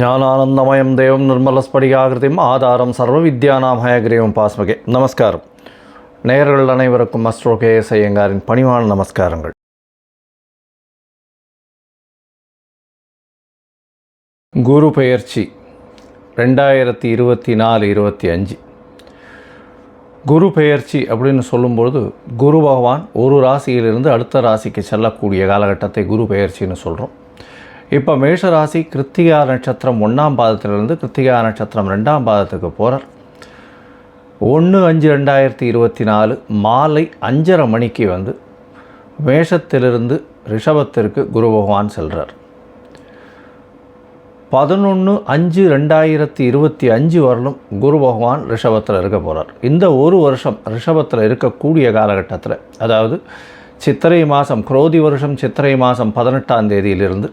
ജ്ഞാനാനന്ദമയം ദൈവം നിർമ്മലസ്ഫടികാകൃതിയും ആധാരം സർവവിദ്യാനാമയഗ്രഹവും പാസ്മകെ நமஸ்காரம். நேயர்கள் அனைவருக்கும் அஸ்ட்ரோ கேஎஸ் ஐயங்காரின் பணிவான நமஸ்காரங்கள். குரு பெயர்ச்சி ரெண்டாயிரத்தி இருபத்தி நாலு இருபத்தி அஞ்சு. குரு பெயர்ச்சி அப்படின்னு சொல்லும்பொழுது குரு பகவான் ஒரு ராசியிலிருந்து அடுத்த ராசிக்கு செல்லக்கூடிய காலகட்டத்தை குரு பெயர்ச்சின்னு சொல்கிறோம் இப்போ மேஷராசி கிருத்திகா நட்சத்திரம் ஒன்றாம் பாதத்திலிருந்து கிருத்திகா நட்சத்திரம் ரெண்டாம் பாதத்துக்கு போகிறார் ஒன்று அஞ்சு ரெண்டாயிரத்தி இருபத்தி நாலு மாலை அஞ்சரை மணிக்கு வந்து மேஷத்திலிருந்து ரிஷபத்திற்கு குரு பகவான் செல்கிறார் பதினொன்று அஞ்சு ரெண்டாயிரத்தி இருபத்தி அஞ்சு வரலும் குரு பகவான் ரிஷபத்தில் இருக்க போகிறார் இந்த ஒரு வருஷம் ரிஷபத்தில் இருக்கக்கூடிய காலகட்டத்தில் அதாவது சித்திரை மாதம் குரோதி வருஷம் சித்திரை மாதம் பதினெட்டாம் தேதியிலிருந்து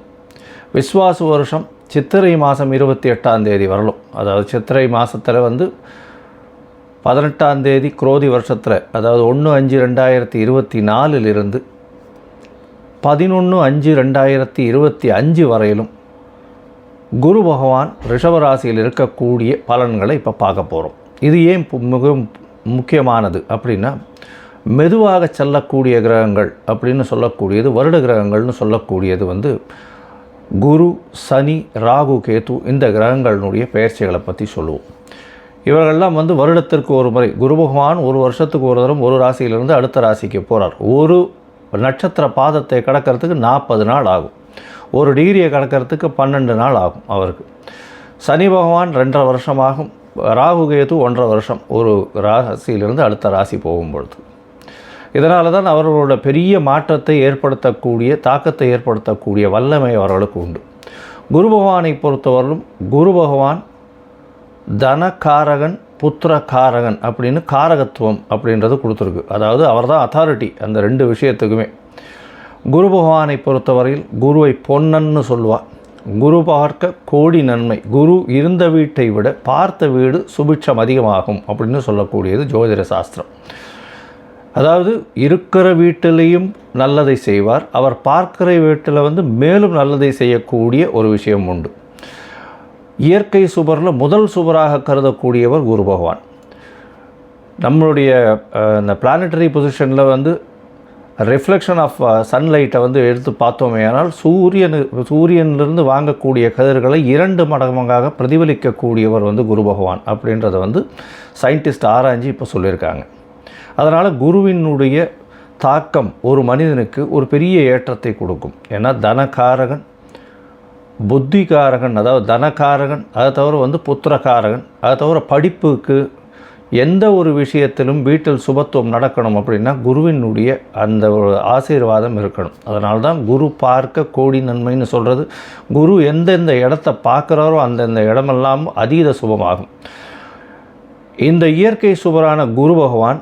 விஸ்வாச வருஷம் சித்திரை மாதம் இருபத்தி எட்டாம் தேதி வரலும். அதாவது சித்திரை மாதத்தில் வந்து பதினெட்டாம் தேதி குரோதி வருஷத்தில் அதாவது ஒன்று அஞ்சு ரெண்டாயிரத்தி இருபத்தி நாலிலிருந்து பதினொன்று அஞ்சு ரெண்டாயிரத்தி இருபத்தி அஞ்சு வரையிலும் குரு பகவான் ரிஷபராசியில் இருக்கக்கூடிய பலன்களை இப்போ பார்க்க போகிறோம் இது ஏன் மிகவும் முக்கியமானது அப்படின்னா மெதுவாக செல்லக்கூடிய கிரகங்கள் அப்படின்னு சொல்லக்கூடியது வருட கிரகங்கள்னு சொல்லக்கூடியது வந்து குரு சனி ராகு கேது இந்த கிரகங்களினுடைய பெயர்ச்சிகளை பற்றி சொல்லுவோம். இவர்கள்லாம் வந்து வருடத்திற்கு ஒரு முறை குரு பகவான் ஒரு வருஷத்துக்கு ஒரு தரம் ஒரு ராசியிலிருந்து அடுத்த ராசிக்கு போகிறார் ஒரு நட்சத்திர பாதத்தை கடக்கிறதுக்கு நாற்பது நாள் ஆகும். ஒரு டிகிரியை கடக்கிறதுக்கு பன்னெண்டு நாள் ஆகும் அவருக்கு. சனி பகவான் ரெண்டரை வருஷமாகும். ராகு கேது ஒன்றரை வருஷம். ஒரு ராசியிலிருந்து அடுத்த ராசி போகும்பொழுது இதனால தான் அவர்களோட பெரிய மாற்றத்தை ஏற்படுத்தக்கூடிய தாக்கத்தை ஏற்படுத்தக்கூடிய வல்லமை அவர்களுக்கு உண்டு. குரு பகவானை பொறுத்தவரையிலும் குரு பகவான் புத்திர காரகன் அப்படின்னு காரகத்துவம் அப்படின்றது கொடுத்துருக்கு. அதாவது அவர் தான் அத்தாரிட்டி அந்த ரெண்டு விஷயத்துக்குமே. குரு பகவானை பொறுத்தவரையில் குருவை பொன்னன்னு சொல்லுவாள் குரு பார்க்க கோடி நன்மை. குரு இருந்த வீட்டை விட பார்த்த வீடு சுபிட்சம் அதிகமாகும் அப்படின்னு சொல்லக்கூடியது ஜோதிட சாஸ்திரம். அதாவது இருக்கிற வீட்டிலையும் நல்லதை செய்வார். அவர் பார்க்கிற வீட்டில் வந்து மேலும் நல்லதை செய்யக்கூடிய ஒரு விஷயம் உண்டு. இயற்கை சுபரில் முதல் சுபராக கருதக்கூடியவர் குரு பகவான். நம்மளுடைய இந்த பிளானட்டரி பொசிஷனில் வந்து ரிஃப்ளெக்ஷன் ஆஃப் சன்லைட்டை வந்து எடுத்து பார்த்தோமே ஆனால் சூரியன் சூரியனிலிருந்து வாங்கக்கூடிய கதிர்களை இரண்டு மடங்காக பிரதிபலிக்கக்கூடியவர் வந்து குரு பகவான் அப்படின்றத வந்து சயின்டிஸ்ட் ஆராய்ஞ்சு இப்போ சொல்லியிருக்காங்க. அதனால் குருவினுடைய தாக்கம் ஒரு மனிதனுக்கு ஒரு பெரிய ஏற்றத்தை கொடுக்கும். ஏன்னா தனகாரகன் புத்திகாரகன் அதாவது தனகாரகன் அதை தவிர வந்து புத்திரகாரகன் அதை தவிர படிப்புக்கு எந்த ஒரு விஷயத்திலும் வீட்டில் சுபத்துவம் நடக்கணும் அப்படின்னா குருவினுடைய அந்த ஒரு ஆசீர்வாதம் இருக்கணும். அதனால தான் குரு பார்க்க கோடி நன்மைன்னு சொல்கிறது குரு எந்தெந்த இடத்த பார்க்குறாரோ அந்தந்த இடமெல்லாம் அதீத சுபமாகும். இந்த இயற்கை சுபரான குரு பகவான்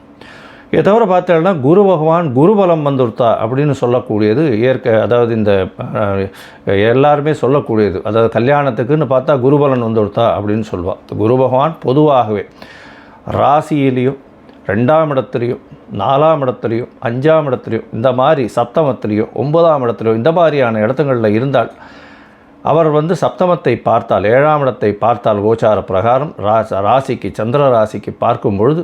இதை தவிர பார்த்தோம்னா குரு பகவான் குருபலம் வந்துருத்தா அப்படின்னு சொல்லக்கூடியது இயற்கை அதாவது இந்த எல்லாருமே சொல்லக்கூடியது. அதாவது கல்யாணத்துக்குன்னு பார்த்தா குருபலன் வந்துருத்தா அப்படின்னு சொல்லுவாள் குரு பகவான் பொதுவாகவே ராசியிலையும் ரெண்டாம் இடத்துலையும் நாலாம் இடத்துலையும் அஞ்சாம் இடத்துலையும் இந்த மாதிரி சப்தமத்துலேயும் ஒன்பதாம் இடத்துலையும் இந்த மாதிரியான இடத்துங்களில் இருந்தால் அவர் வந்து சப்தமத்தை பார்த்தால் ஏழாம் இடத்தை பார்த்தால் கோச்சார பிரகாரம் ராசி ராசிக்கு சந்திர ராசிக்கு பார்க்கும் பொழுது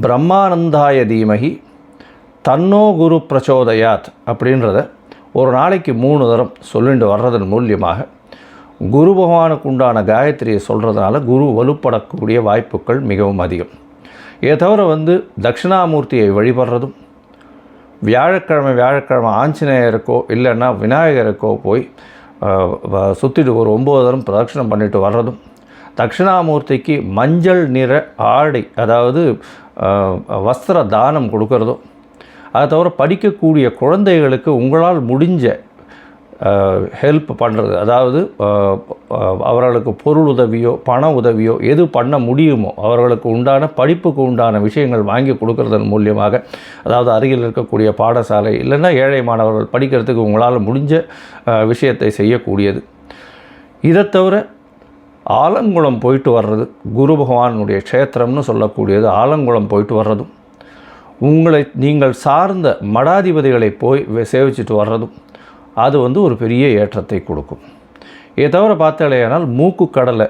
பிரம்மானந்தாய தீமகி தன்னோ குரு பிரச்சோதயாத் அப்படின்றத ஒரு நாளைக்கு மூணு தரம் சொல்லிட்டு வர்றதன் மூலியமாக குரு பகவானுக்கு உண்டான காயத்ரியை சொல்கிறதுனால குரு வலுப்படக்கூடிய வாய்ப்புகள் மிகவும் அதிகம். இதை தவிர வந்து தட்சிணாமூர்த்தியை வழிபடுறதும் வியாழக்கிழமை வியாழக்கிழமை ஆஞ்சநேயருக்கோ இல்லைன்னா விநாயகருக்கோ போய் சுற்றிட்டு ஒரு ஒம்பது தரம் பிரதட்சிணம் பண்ணிட்டு வர்றதும் தட்சிணாமூர்த்திக்கு மஞ்சள் நிற ஆடை அதாவது வஸ்திர தானம் கொடுக்கறதோ அதை தவிர படிக்கக்கூடிய குழந்தைகளுக்கு உங்களால் முடிஞ்ச ஹெல்ப் பண்ணுறது அதாவது அவர்களுக்கு பொருள் உதவியோ பண உதவியோ எது பண்ண முடியுமோ அவர்களுக்கு உண்டான படிப்புக்கு உண்டான விஷயங்கள் வாங்கி கொடுக்கறதன் மூலியமாக அதாவது அருகில் இருக்கக்கூடிய பாடசாலை இல்லைன்னா ஏழை மாணவர்கள் படிக்கிறதுக்கு உங்களால் முடிஞ்ச விஷயத்தை செய்யக்கூடியது. இதை தவிர ஆலங்குளம் போயிட்டு வர்றது குரு பகவானுடைய க்ஷேத்திரம்னு சொல்லக்கூடியது ஆலங்குளம் போயிட்டு வர்றதும் உங்களை நீங்கள் சார்ந்த மடாதிபதிகளை போய் சேவிச்சிட்டு வர்றதும் அது வந்து ஒரு பெரிய ஏற்றத்தை கொடுக்கும். இதை தவிர பார்த்தாலேயானால் மூக்கு கடலை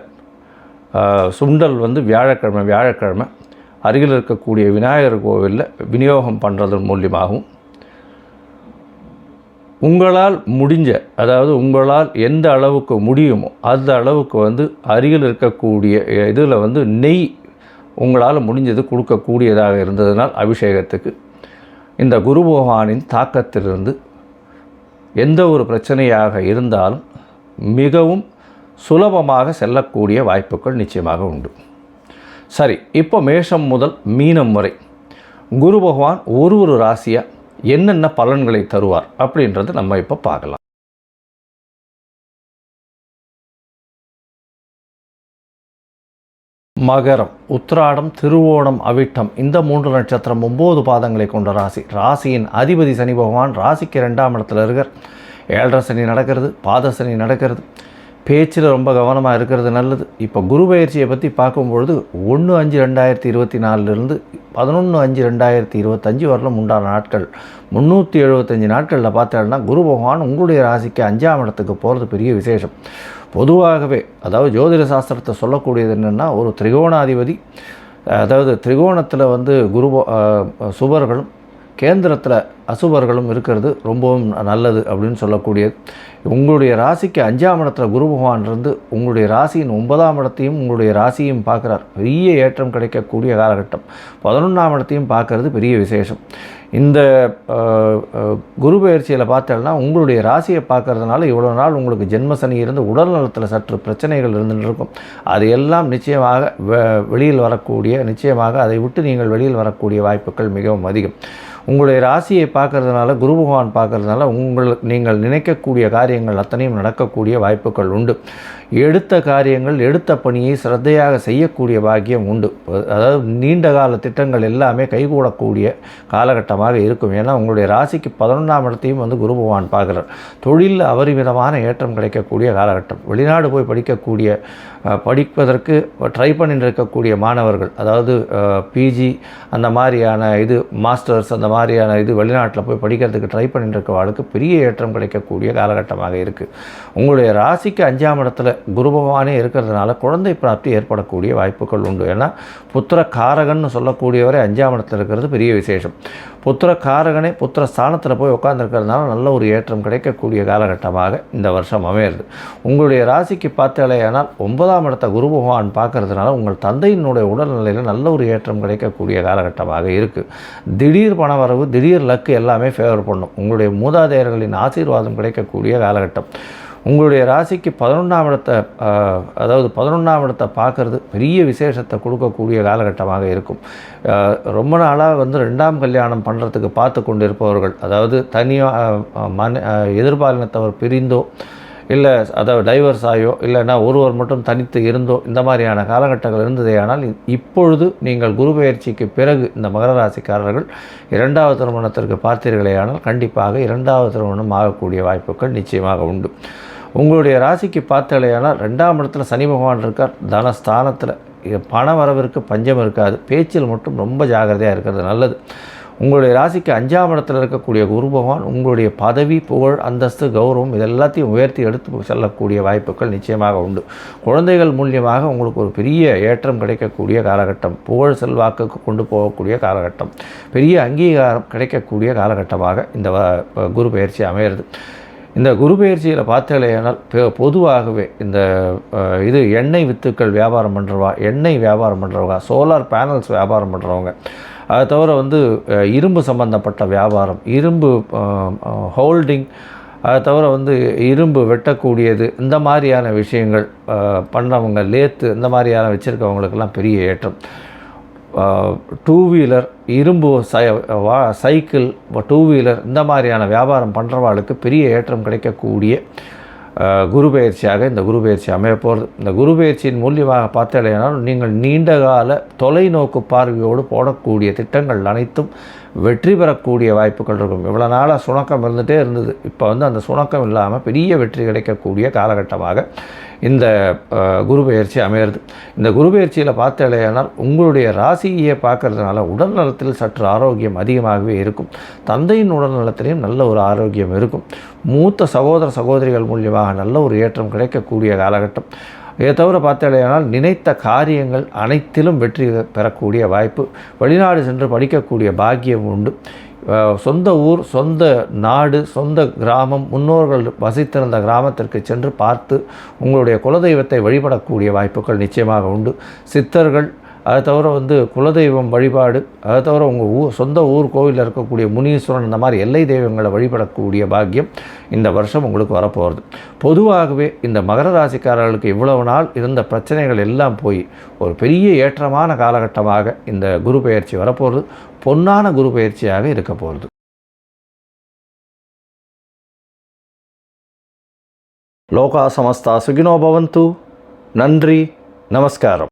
சுண்டல் வந்து வியாழக்கிழமை வியாழக்கிழமை அருகில் இருக்கக்கூடிய விநாயகர் கோவிலில் விநியோகம் பண்ணுறதன் மூலியமாகவும் உங்களால் முடிஞ்ச அதாவது உங்களால் எந்த அளவுக்கு முடியுமோ அந்த அளவுக்கு வந்து அருகில் இருக்கக்கூடிய இதில் வந்து நெய் உங்களால் முடிஞ்சது கொடுக்கக்கூடியதாக இருந்ததனால் அபிஷேகத்துக்கு. இந்த குரு பகவானின் தாக்கத்திலிருந்து எந்த ஒரு பிரச்சனையாக இருந்தாலும் மிகவும் சுலபமாக செல்லக்கூடிய வாய்ப்புகள் நிச்சயமாக உண்டு. சரி இப்போ மேஷம் முதல் மீனம் வரை குரு பகவான் ஒரு ஒரு ராசியாக என்னென்ன பலன்களை தருவார் அப்படின்றது நம்ம இப்போ பார்க்கலாம். மகரம் உத்திராடம் திருவோணம் அவிட்டம் இந்த மூன்று நட்சத்திரம் ஒம்பது பாதங்களை கொண்ட ராசி. ராசியின் அதிபதி சனி பகவான் ராசிக்கு ரெண்டாம் இடத்துல இருக்கார். ஏழரை சனி நடக்கிறது பாத சனி நடக்கிறது. பேச்சில் ரொம்ப கவனமாக இருக்கிறது நல்லது. இப்போ குரு பயிற்சியை பற்றி பார்க்கும்பொழுது ஒன்று அஞ்சு ரெண்டாயிரத்தி இருபத்தி நாலுலேருந்து பதினொன்று அஞ்சு ரெண்டாயிரத்தி இருபத்தஞ்சு வரலும் உண்டான நாட்கள். முந்நூற்றி எழுபத்தஞ்சு நாட்களில் பார்த்தோம்னா குரு பகவான் உங்களுடைய ராசிக்கு அஞ்சாம் இடத்துக்கு போகிறது பெரிய விசேஷம். பொதுவாகவே அதாவது ஜோதிட சாஸ்திரத்தை சொல்லக்கூடியது என்னென்னா ஒரு திரிகோணாதிபதி அதாவது திரிகோணத்தில் வந்து குரு சுபர்களும் கேந்திரத்தில் அசுபர்களும் இருக்கிறது ரொம்பவும் நல்லது அப்படின்னு சொல்லக்கூடியது. உங்களுடைய ராசிக்கு அஞ்சாம் இடத்துல குரு பகவான் இருந்து உங்களுடைய ராசியின் ஒன்பதாம் இடத்தையும் உங்களுடைய ராசியும் பார்க்குறார். பெரிய ஏற்றம் கிடைக்கக்கூடிய காலகட்டம். பதினொன்றாம் இடத்தையும் பார்க்கறது பெரிய விசேஷம். இந்த குரு பயிற்சியில் பார்த்தோம்னா உங்களுடைய ராசியை பார்க்கறதுனால இவ்வளோ நாள் உங்களுக்கு ஜென்ம சனி இருந்து உடல் நலத்தில் சற்று பிரச்சனைகள் இருந்துட்டு இருக்கும். அது எல்லாம் நிச்சயமாக வெளியில் வரக்கூடிய நிச்சயமாக அதை விட்டு நீங்கள் வெளியில் வரக்கூடிய வாய்ப்புகள் மிகவும் அதிகம். உங்களுடைய ராசியை பார்க்கறதுனால குரு பகவான் பார்க்கறதுனால உங்களுக்கு நீங்கள் நினைக்கக்கூடிய காரியங்கள் அத்தனையும் நடக்கக்கூடிய வாய்ப்புகள் உண்டு. எடுத்த காரியங்கள் எடுத்த பணியை சிரத்தையாக செய்யக்கூடிய பாக்கியம் உண்டு. அதாவது நீண்ட கால திட்டங்கள் எல்லாமே கைகூடக்கூடிய காலகட்டமாக இருக்கும். ஏன்னா உங்களுடைய ராசிக்கு பதினொன்றாம் இடத்தையும் வந்து குரு பகவான் பார்க்குறார். தொழிலில் அபரிமிதமான ஏற்றம் கிடைக்கக்கூடிய காலகட்டம். வெளிநாடு போய் படிக்கக்கூடிய படிப்பதற்கு ட்ரை பண்ணிட்டு இருக்கக்கூடிய மாணவர்கள் அதாவது பிஜி அந்த மாதிரியான இது மாஸ்டர்ஸ் அந்த மாதிரியான இது வெளிநாட்டில் போய் படிக்கிறதுக்கு ட்ரை பண்ணிட்டு இருக்கவாளுக்கு பெரிய ஏற்றம் கிடைக்கக்கூடிய காலகட்டமாக இருக்குது உங்களுடைய ராசிக்கு அஞ்சாம் இடத்துல குரு பகவானே இருக்கிறதுனால குழந்தை பிராப்தி ஏற்படக்கூடிய வாய்ப்புகள் உண்டு. ஏன்னா புத்திர காரகன்னு சொல்லக்கூடியவரை அஞ்சாம் இடத்துல இருக்கிறது பெரிய விசேஷம். புத்திர காரகனே புத்திர ஸ்தானத்தில் போய் உட்காந்துருக்கிறதுனால நல்ல ஒரு ஏற்றம் கிடைக்கக்கூடிய காலகட்டமாக இந்த வருஷம் அமையிறது. உங்களுடைய ராசிக்கு பார்த்தாலேயானால் ஒன்பதாம் இடத்த குரு பகவான் பார்க்கறதுனால உங்கள் தந்தையினுடைய உடல்நிலையில் நல்ல ஒரு ஏற்றம் கிடைக்கக்கூடிய காலகட்டமாக இருக்குது திடீர் பணவரவு திடீர் லக்கு எல்லாமே ஃபேவர் பண்ணும். உங்களுடைய மூதாதையர்களின் ஆசீர்வாதம் கிடைக்கக்கூடிய காலகட்டம். உங்களுடைய ராசிக்கு பதினொன்றாம் இடத்தை அதாவது பதினொன்றாம் இடத்தை பார்க்குறது பெரிய விசேஷத்தை கொடுக்கக்கூடிய காலகட்டமாக இருக்கும். ரொம்ப நாளாக வந்து ரெண்டாம் கல்யாணம் பண்ணுறதுக்கு பார்த்து கொண்டு இருப்பவர்கள் அதாவது தனியாக மன எதிர்பாலினத்தவர் பிரிந்தோ இல்லை அதாவது டைவர்ஸ் ஆகியோ இல்லைன்னா ஒருவர் மட்டும் தனித்து இருந்தோ இந்த மாதிரியான காலகட்டங்கள் இருந்ததே ஆனால் இப்பொழுது நீங்கள் குரு பயிற்சிக்கு பிறகு இந்த மகர ராசிக்காரர்கள் இரண்டாவது திருமணத்திற்கு பார்த்தீர்களே ஆனால் கண்டிப்பாக இரண்டாவது திருமணம் ஆகக்கூடிய வாய்ப்புகள் நிச்சயமாக உண்டு. உங்களுடைய ராசிக்கு பார்த்தாலேயானால் ரெண்டாம் இடத்துல சனி பகவான் இருக்கார். தனஸ்தானத்தில். பண வரவிற்கு பஞ்சம் இருக்காது. பேச்சில் மட்டும் ரொம்ப ஜாகிரதையாக இருக்கிறது நல்லது. உங்களுடைய ராசிக்கு அஞ்சாம் இடத்தில் இருக்கக்கூடிய குரு பகவான் உங்களுடைய பதவி புகழ் அந்தஸ்து கௌரவம் இதெல்லாத்தையும் உயர்த்தி எடுத்து செல்லக்கூடிய வாய்ப்புகள் நிச்சயமாக உண்டு. குழந்தைகள் மூலியமாக உங்களுக்கு ஒரு பெரிய ஏற்றம் கிடைக்கக்கூடிய காலகட்டம். புகழ் செல்வாக்குக்கு கொண்டு போகக்கூடிய காலகட்டம். பெரிய அங்கீகாரம் கிடைக்கக்கூடிய காலகட்டமாக இந்த குரு பயிற்சி அமையிறது. இந்த குரு பயிற்சியில் பார்த்தலையானால் பொதுவாகவே இந்த இது எண்ணெய் வித்துக்கள் வியாபாரம் பண்ணுறவா எண்ணெய் வியாபாரம் பண்ணுறவங்க சோலார் பேனல்ஸ் வியாபாரம் பண்ணுறவங்க அதை தவிர வந்து இரும்பு சம்பந்தப்பட்ட வியாபாரம் இரும்பு ஹோல்டிங் அதை தவிர வந்து இரும்பு வெட்டக்கூடியது இந்த மாதிரியான விஷயங்கள் பண்ணவங்க லேத்து இந்த மாதிரியான வச்சுருக்கவங்களுக்கெல்லாம் பெரிய ஏற்றம். டூ வீலர் இரும்பு சை வா சைக்கிள் டூ வீலர் இந்த மாதிரியான வியாபாரம் பண்ணுறவாளுக்கு பெரிய ஏற்றம் கிடைக்கக்கூடிய குரு பயிற்சியாக இந்த குரு பயிற்சி அமைய போகிறது இந்த குரு பயிற்சியின் மூலியமாக பார்த்தாலேனால் நீங்கள் நீண்ட கால தொலைநோக்கு பார்வையோடு போடக்கூடிய திட்டங்கள் அனைத்தும் வெற்றி பெறக்கூடிய வாய்ப்புகள் இருக்கும். இவ்வளோ நாளாக சுணக்கம் இருந்துகிட்டே இருந்தது. இப்போ வந்து அந்த சுணக்கம் இல்லாமல் பெரிய வெற்றி கிடைக்கக்கூடிய காலகட்டமாக இந்த குரு பயிற்சி அமையிறது. இந்த குரு பயிற்சியில் பார்த்தாலேயானால் உங்களுடைய ராசியை பார்க்கறதுனால உடல் நலத்தில் சற்று ஆரோக்கியம் அதிகமாகவே இருக்கும். தந்தையின் உடல் நலத்திலையும் நல்ல ஒரு ஆரோக்கியம் இருக்கும். மூத்த சகோதர சகோதரிகள் மூலியமாக நல்ல ஒரு ஏற்றம் கிடைக்கக்கூடிய காலகட்டம். இதை தவிர பார்த்தாலேயானால் நினைத்த காரியங்கள் அனைத்திலும் வெற்றி பெறக்கூடிய வாய்ப்பு வெளிநாடு சென்று படிக்கக்கூடிய பாக்கியம் உண்டு. சொந்த ஊர் சொந்த நாடு சொந்த கிராமம் முன்னோர்கள் வசித்திருந்த கிராமத்திற்கு சென்று பார்த்து உங்களுடைய குலதெய்வத்தை வழிபடக்கூடிய வாய்ப்புகள் நிச்சயமாக உண்டு. சித்தர்கள் அதை தவிர வந்து குலதெய்வம் வழிபாடு அதை தவிர உங்கள் ஊர் சொந்த ஊர் கோவிலில் இருக்கக்கூடிய முனீஸ்வரன் இந்த மாதிரி எல்லை தெய்வங்களை வழிபடக்கூடிய பாக்கியம் இந்த வருஷம் உங்களுக்கு வரப்போகிறது பொதுவாகவே இந்த மகர ராசிக்காரர்களுக்கு இவ்வளவு நாள் இருந்த பிரச்சனைகள் எல்லாம் போய் ஒரு பெரிய ஏற்றமான காலகட்டமாக இந்த குரு பயிற்சி வரப்போகிறது பொன்னான குரு பயிற்சியாக இருக்க போகிறது லோகா சமஸ்தா சுகினோ பவந்து. நன்றி நமஸ்காரம்.